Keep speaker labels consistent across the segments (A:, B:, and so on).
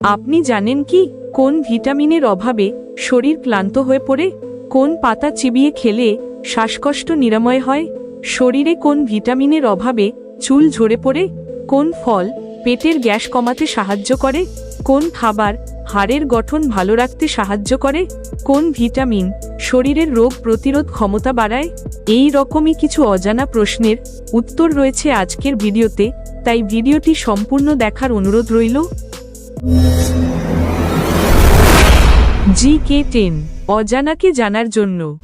A: আপনি জানেন কি, কোন ভিটামিনের অভাবে শরীর ক্লান্ত হয়ে পড়ে, কোন পাতা চিবিয়ে খেলে শ্বাসকষ্ট নিরাময় হয়, শরীরে কোন ভিটামিনের অভাবে চুল ঝরে পড়ে, কোন ফল পেটের গ্যাস কমাতে সাহায্য করে, কোন খাবার হাড়ের গঠন ভালো রাখতে সাহায্য করে, কোন ভিটামিন শরীরের রোগ প্রতিরোধ ক্ষমতা বাড়ায়, এই রকমই কিছু অজানা প্রশ্নের উত্তর রয়েছে আজকের ভিডিওতে, তাই ভিডিওটি সম্পূর্ণ দেখার অনুরোধ রইল। জি কে টেন, অজানাকে জানার জন্য।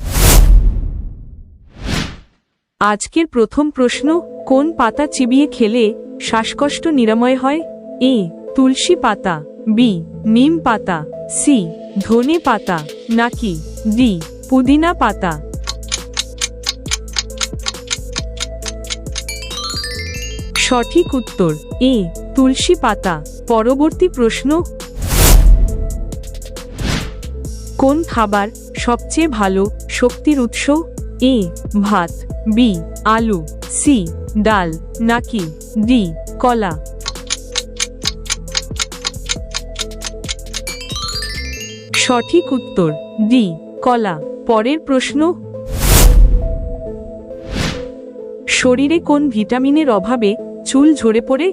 A: আজকের প্রথম প্রশ্ন, কোন পাতা চিবিয়ে খেলে শ্বাসকষ্ট নিরাময় হয়? এ, তুলসী পাতা, বি, নিম পাতা, সি, ধনে পাতা, নাকি ডি, পুদিনা পাতা? সঠিক উত্তর, এ, তুলসী পাতা। পরবর্তী প্রশ্ন। কোন খাবার সবচেয়ে ভালো শক্তির উৎস? এ, ভাত, বি, আলু, সি, ডাল, নাকি ডি, কলা? সঠিক উত্তর, ডি, কলা। পরের প্রশ্ন। শরীরে কোন ভিটামিনের অভাবে চুল ঝরে পড়ে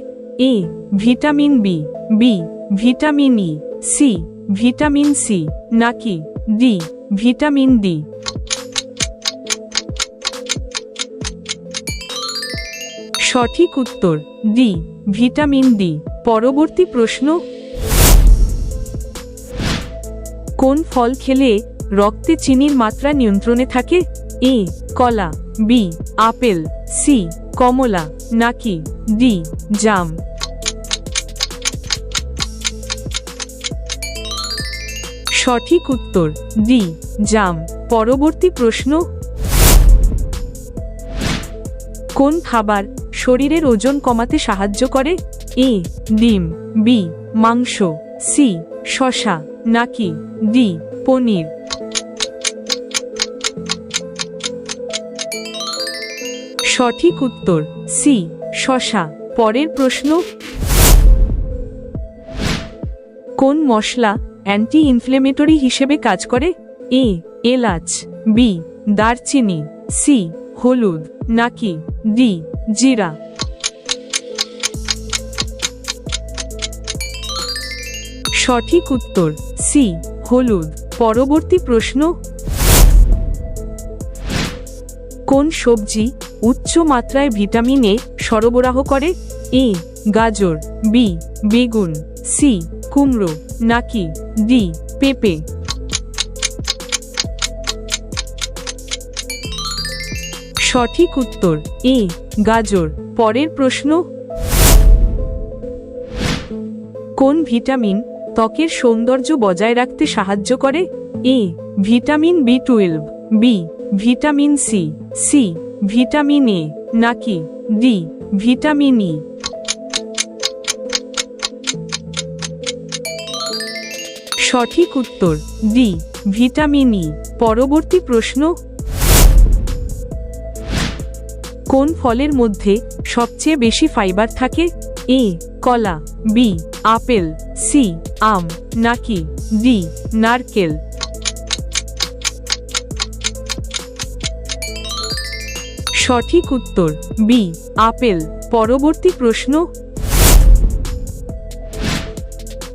A: A, vitamin B B, vitamin E, C, vitamin C, নাকি ডি, ভিটামিন ডি। সঠিক উত্তর, ডি, ভিটামিন ডি। পরবর্তী প্রশ্ন। কোন ফল খেলে রক্তে চিনির মাত্রা নিয়ন্ত্রণে থাকে? এ, কলা, বি, আপেল, সি কমলা, নাকি ডি, জাম। সঠিক উত্তর, ডি, জাম। পরবর্তী প্রশ্ন। কোন খাবার শরীরের ওজন কমাতে সাহায্য করে? এ, ডিম, বি, মাংস, সি শশা নাকি ডি, পনির। সঠিক উত্তর সি, শশা। পরের প্রশ্ন, কোন মশলা অ্যান্টি ইনফ্লেমেটরি হিসেবে কাজ করে? এ, এলাচ, বি, দারচিনি, সি, হলুদ, নাকি ডি, জিরা? সঠিক উত্তর সি, হলুদ। পরবর্তী প্রশ্ন, কোন সবজি উচ্চ মাত্রায় ভিটামিন এ সরবরাহ করে এ, গাজর, বি, বেগুন, সি, কুমড়ো, নাকি, ডি, পেঁপে। সঠিক উত্তর, এ, গাজর। পরের প্রশ্ন, কোন ভিটামিন ত্বকের সৌন্দর্য বজায় রাখতে সাহায্য করে? A, vitamin B twelve, B, vitamin C C vitamin A, নাকি ডি, ভিটামিন ই? সঠিক উত্তর, ডি, ভিটামিন ই। পরবর্তী প্রশ্ন। কোন ফলের মধ্যে সবচেয়ে বেশি ফাইবার থাকে? এ, কলা, বি, আপেল, সি, আম, নাকি ডি, নারকেল? সঠিক উত্তর বি আপেল। পরবর্তী প্রশ্ন।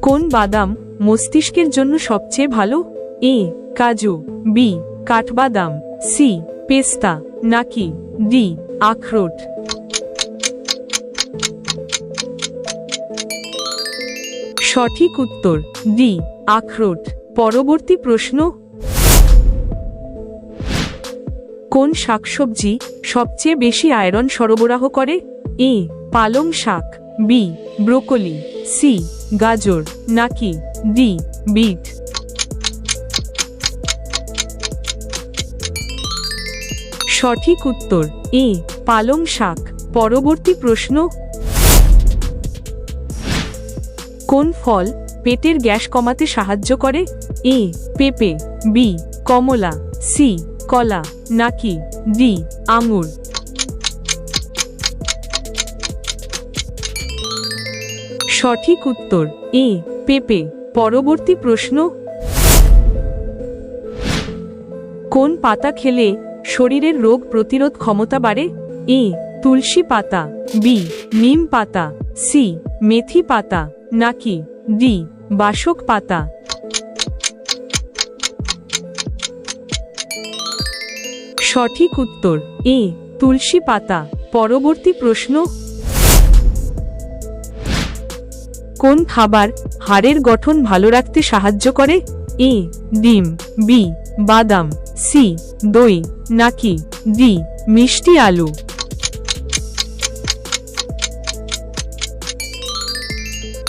A: কোন বাদাম মস্তিষ্কের জন্য সবচেয়ে ভালো? এ কাজু। বি কাঠবাদাম। সি পেস্তা। নাকি ডি আখরোট। সঠিক উত্তর ডি আখরোট। পরবর্তী প্রশ্ন। কোন শাকসবজি সবচেয়ে বেশি আয়রন সরবরাহ করে? এ, পালং শাক, বি, ব্রোকলি, সি, গাজর, নাকি ডি, বিট। সঠিক উত্তর, এ, পালং শাক। পরবর্তী প্রশ্ন। কোন ফল পেটের গ্যাস কমাতে সাহায্য করে? এ, পেঁপে, বি, কমলা, সি কলা, নাকি, ডি, আঙুর। সঠিক উত্তর, এ, পেঁপে। পরবর্তী প্রশ্ন। কোন পাতা খেলে শরীরের রোগ প্রতিরোধ ক্ষমতা বাড়ে? এ, তুলসী পাতা, বি, নিম পাতা, সি, মেথি পাতা, নাকি, ডি, বাসক পাতা। সঠিক উত্তর, এ, তুলসী পাতা। পরবর্তী প্রশ্ন। কোন খাবার হাড়ের গঠন ভালো রাখতে সাহায্য করে? এ, ডিম, বি, বাদাম, সি, দই, নাকি ডি, মিষ্টি আলু?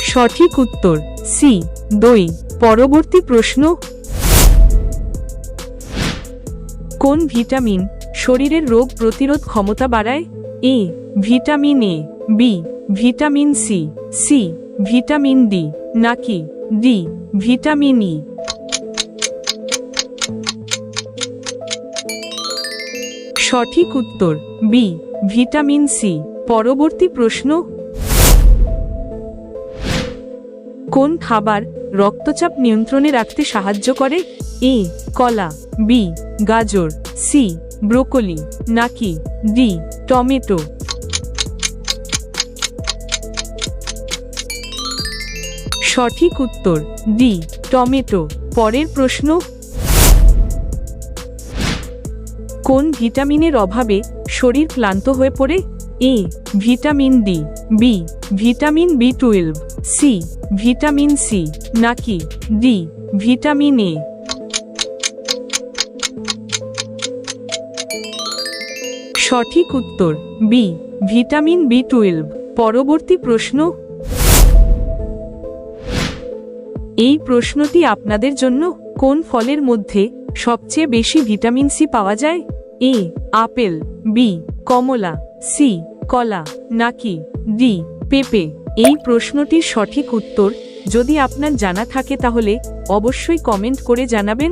A: সঠিক উত্তর, সি, দই। পরবর্তী প্রশ্ন। কোন ভিটামিন শরীরের রোগ প্রতিরোধ ক্ষমতা বাড়ায়? A, vitamin A, B, vitamin C C, vitamin D, নাকি ডি, ভিটামিন ই। সঠিক উত্তর, বি, ভিটামিন সি। পরবর্তী প্রশ্ন। কোন খাবার রক্তচাপ নিয়ন্ত্রণে রাখতে সাহায্য করে? এ, কলা, বি গাজর সি ব্রোকলি, নাকি ডি টমেটো। সঠিক উত্তর ডি টমেটো। পরের প্রশ্ন। কোন ভিটামিনের অভাবে শরীর ক্লান্ত হয়ে পড়ে? A vitamin D B vitamin B twelve C vitamin C নাকি ডি ভিটামিন এ সঠিক উত্তর বি ভিটামিন বি টুয়েলভ পরবর্তী প্রশ্ন। এই প্রশ্নটি আপনাদের জন্য কোন ফলের মধ্যে সবচেয়ে বেশি ভিটামিন সি পাওয়া যায়? A apple. বি কমলা। সি কলা। নাকি ডি পেঁপে? এই প্রশ্নটির সঠিক উত্তর যদি আপনার জানা থাকে তাহলে অবশ্যই কমেন্ট করে জানাবেন।